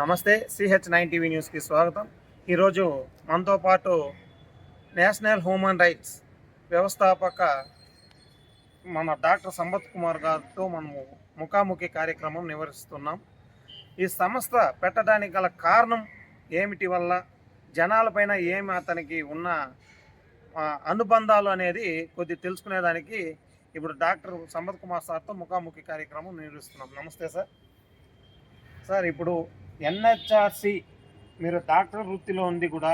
నమస్తే CH nine TV న్యూస్కి స్వాగతం. ఈరోజు మనతో పాటు నేషనల్ హ్యూమన్ రైట్స్ వ్యవస్థాపక మన డాక్టర్ సంపత్ కుమార్ గారితో మనము ముఖాముఖి కార్యక్రమం నివరిస్తున్నాం ఈ సంస్థ పెట్టడానికి గల కారణం ఏమిటి వల్ల జనాలపైన ఏమి అతనికి ఉన్న అనుబంధాలు అనేది కొద్ది తెలుసుకునేదానికి ఇప్పుడు డాక్టర్ సంపత్ కుమార్ సార్తో ముఖాముఖి కార్యక్రమం నిర్వహిస్తున్నాం. నమస్తే సార్. సార్ ఇప్పుడు ఎన్హెచ్ఆర్సి మీరు డాక్టర్ వృత్తిలో ఉంది కూడా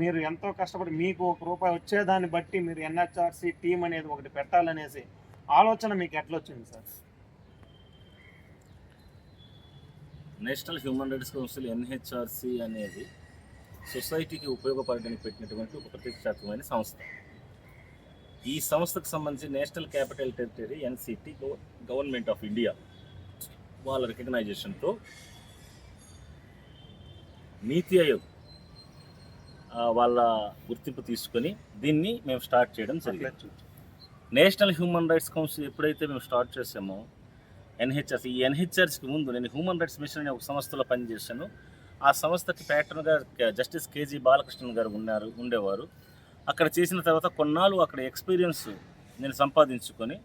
మీరు ఎంతో కష్టపడి మీకు ఒక రూపాయి వచ్చేదాన్ని బట్టి మీరు ఎన్హెచ్ఆర్సి టీం అనేది ఒకటి పెట్టాలనేసి ఆలోచన మీకు ఎట్లా వచ్చింది sir? National human rights council NHRC అనేది సొసైటీకి ఉపయోగపడడానికి పెట్టినటువంటి ఒక ప్రతిష్టాత్మకమైన సంస్థ. ఈ సంస్థకు సంబంధించి national capital territory NCT government of India వాళ్ళ రికగ్నైజేషన్తో నీతి ఆయోగ్ వాళ్ళ గుర్తింపు తీసుకొని దీన్ని మేము స్టార్ట్ చేయడం జరిగింది. నేషనల్ హ్యూమన్ రైట్స్ కౌన్సిల్ ఎప్పుడైతే మేము స్టార్ట్ చేసామో ఎన్హెచ్ఆర్సి ఈ ఎన్హెచ్ఆర్సీకి ముందు నేను హ్యూమన్ రైట్స్ మిషన్ అనే ఒక సంస్థలో పనిచేశాను. ఆ సంస్థకి ప్యాటర్న్గా జస్టిస్ కేజీ బాలకృష్ణన్ గారు ఉన్నారు ఉండేవారు. అక్కడ చేసిన తర్వాత కొన్నాళ్ళు అక్కడ ఎక్స్పీరియన్స్ నేను సంపాదించుకొని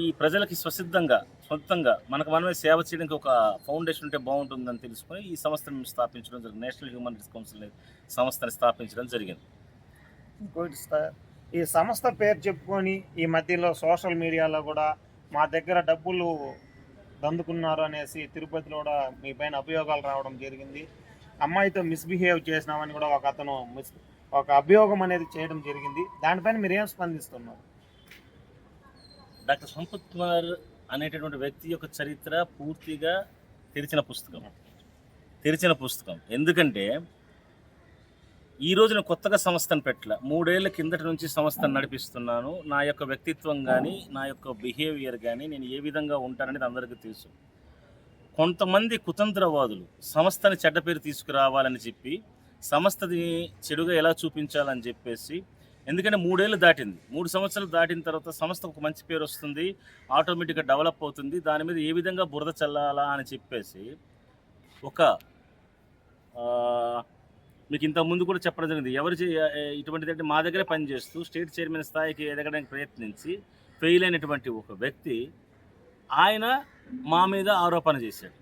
ఈ ప్రజలకి స్వసిద్ధంగా సొంతంగా మనకు మనమే సేవ చేయడానికి ఒక ఫౌండేషన్ ఉంటే బాగుంటుందని తెలుసుకొని ఈ సంస్థను స్థాపించడం జరిగింది. నేషనల్ హ్యూమన్ రైట్స్ కౌన్సిల్ సంస్థని స్థాపించడం జరిగింది. ఇంకోటి ఈ సంస్థ పేరు చెప్పుకొని ఈ మధ్యలో సోషల్ మీడియాలో కూడా మా దగ్గర డబ్బులు దందుకున్నారు అనేసి తిరుపతిలో కూడా మీ పైన అభియోగాలు రావడం జరిగింది. అమ్మాయితో మిస్బిహేవ్ చేసినామని కూడా ఒక అతను మిస్ ఒక అభియోగం అనేది చేయడం జరిగింది. దానిపైన మీరు ఏం స్పందిస్తున్నారు? డాక్టర్ సంపత్ కుమార్ అనేటటువంటి వ్యక్తి యొక్క చరిత్ర పూర్తిగా తెరిచిన పుస్తకం. తెరిచిన పుస్తకం. ఎందుకంటే ఈ రోజున కొత్తగా సంస్థను పెట్టల. మూడేళ్ళ కిందటి నుంచి సంస్థను నడిపిస్తున్నాను. నా యొక్క వ్యక్తిత్వం కానీ నా యొక్క బిహేవియర్ కానీ నేను ఏ విధంగా ఉంటాననేది అందరికీ తెలుసు. కొంతమంది కుతంత్రవాదులు సంస్థని చెడ్డ పేరు తీసుకురావాలని చెప్పి సంస్థని చెడుగా ఎలా చూపించాలని చెప్పేసి ఎందుకంటే మూడేళ్ళు దాటింది. మూడు సంవత్సరాలు దాటిన తర్వాత సంస్థ ఒక మంచి పేరు వస్తుంది. ఆటోమేటిక్గా డెవలప్ అవుతుంది. దాని మీద ఏ విధంగా బురద చల్లాలా అని చెప్పేసి ఒక మీకు ఇంత ముందు కూడా చెప్పడం జరిగింది. ఎవరు చే- ఇటువంటిది అంటే మా దగ్గరే పనిచేస్తూ స్టేట్ చైర్మన్ స్థాయికి ఎదగడానికి ప్రయత్నించి ఫెయిల్ అయినటువంటి ఒక వ్యక్తి ఆయన మా మీద ఆరోపణ చేశాడు.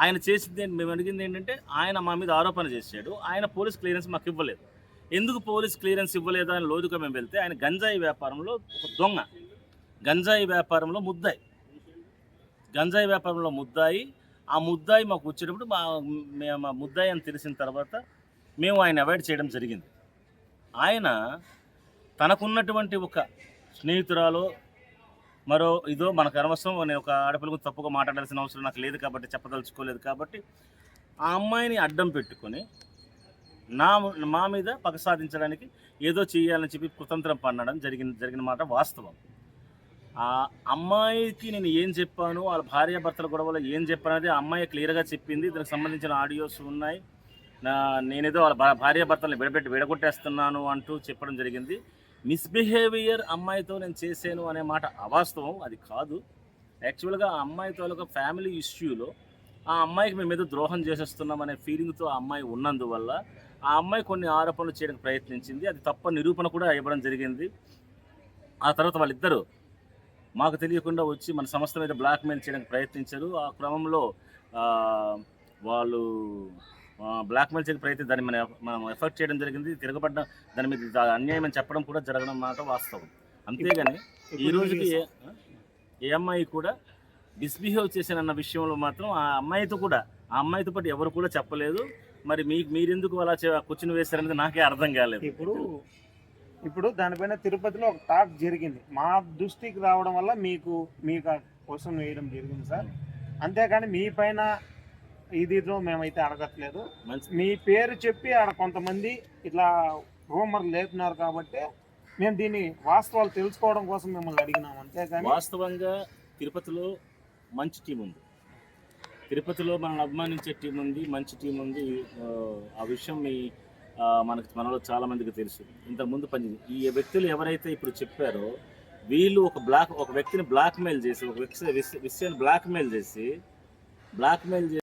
ఆయన చేసింది మేము అడిగింది ఏంటంటే ఆయన మా మీద ఆరోపణ చేశాడు. ఆయన పోలీస్ క్లియరెన్స్ మాకు ఇవ్వలేదు. ఎందుకు పోలీస్ క్లియరెన్స్ ఇవ్వలేదా అని లోతుగా మేము వెళ్తే ఆయన గంజాయి వ్యాపారంలో ఒక దొంగ. గంజాయి వ్యాపారంలో ముద్దాయి. గంజాయి వ్యాపారంలో ముద్దాయి. ఆ ముద్దాయి మాకు వచ్చేటప్పుడు మా మేము ముద్దాయి అని తెలిసిన తర్వాత మేము ఆయన అవాయిడ్ చేయడం జరిగింది. ఆయన తనకున్నటువంటి ఒక స్నేహితురాలు మరో ఇదో మనకు అనవసరం నేను ఒక ఆడపిల్లకు తప్పుగా మాట్లాడాల్సిన అవసరం నాకు లేదు కాబట్టి చెప్పదలుచుకోలేదు కాబట్టి ఆ అమ్మాయిని అడ్డం పెట్టుకొని నా మా మీద పగ సాధించడానికి ఏదో చేయాలని చెప్పి కుతంత్రం పన్నడం జరిగిన జరిగిన మాట వాస్తవం. ఆ అమ్మాయికి నేను ఏం చెప్పాను వాళ్ళ భార్యాభర్తల గొడవలో ఏం చెప్పానది అమ్మాయి క్లియర్గా చెప్పింది. దానికి సంబంధించిన ఆడియోస్ ఉన్నాయి. నా నేనేదో వాళ్ళ భా- భార్యాభర్తలను విడబెట్టి విడగొట్టేస్తున్నాను అంటూ చెప్పడం జరిగింది. మిస్బిహేవియర్ అమ్మాయితో నేను చేశాను అనే మాట అవాస్తవం అది కాదు. యాక్చువల్గా ఆ అమ్మాయితో ఒక ఫ్యామిలీ ఇష్యూలో ఆ అమ్మాయికి మేము ఏదో ద్రోహం చేసేస్తున్నాం అనే ఫీలింగ్తో ఆ అమ్మాయి ఉన్నందువల్ల ఆ అమ్మాయి కొన్ని ఆరోపణలు చేయడానికి ప్రయత్నించింది. అది తప్ప నిరూపణ కూడా ఇవ్వడం జరిగింది. ఆ తర్వాత వాళ్ళిద్దరూ మాకు తెలియకుండా వచ్చి మన సంస్థ మీద బ్లాక్మెయిల్ చేయడానికి ప్రయత్నించారు. ఆ క్రమంలో వాళ్ళు బ్లాక్మెయిల్ చేయడానికి ప్రయత్నం దాన్ని మనం మనం ఎఫర్ట్ చేయడం జరిగింది. తిరగబడ్డ దాని మీద అన్యాయం అని చెప్పడం కూడా జరగడం మాట వాస్తవం. అంతేగాని ఈ రోజుకి ఏ ఏ అమ్మాయి కూడా మిస్బిహేవ్ చేశానన్న విషయంలో మాత్రం ఆ అమ్మాయితో కూడా ఆ అమ్మాయితో పాటు ఎవరు కూడా చెప్పలేదు. మరి మీ మీరెందుకు అలా కూర్చుని వేశారనేది నాకే అర్థం కాలేదు. ఇప్పుడు ఇప్పుడు దానిపైన తిరుపతిలో ఒక టాక్ జరిగింది. మా దృష్టికి రావడం వల్ల మీకు మీకు క్వశ్చన్ వేయడం జరిగింది సార్. అంతేకాని మీ పైన ఇదిలో మేమైతే అడగట్లేదు. మీ పేరు చెప్పి ఆడ కొంతమంది ఇట్లా రూమర్ లేపినారు కాబట్టి మేము దీన్ని వాస్తవాలు తెలుసుకోవడం కోసం మిమ్మల్ని అడిగినాం. అంతేగాని వాస్తవంగా తిరుపతిలో మంచి టీం ఉంది. తిరుపతిలో మనల్ని అభిమానించే టీం ఉంది మంచి టీం ఉంది. ఆ, విషయం మీ మనకు మనలో చాలా మందికి తెలుసు. ఇంతకుముందు పని ఈ వ్యక్తులు ఎవరైతే ఇప్పుడు చెప్పారో వీళ్ళు ఒక బ్లాక్ ఒక వ్యక్తిని బ్లాక్మెయిల్ చేసి ఒక వ్యక్తి విషయాన్ని బ్లాక్మెయిల్ చేసి బ్లాక్మెయిల్ చేసి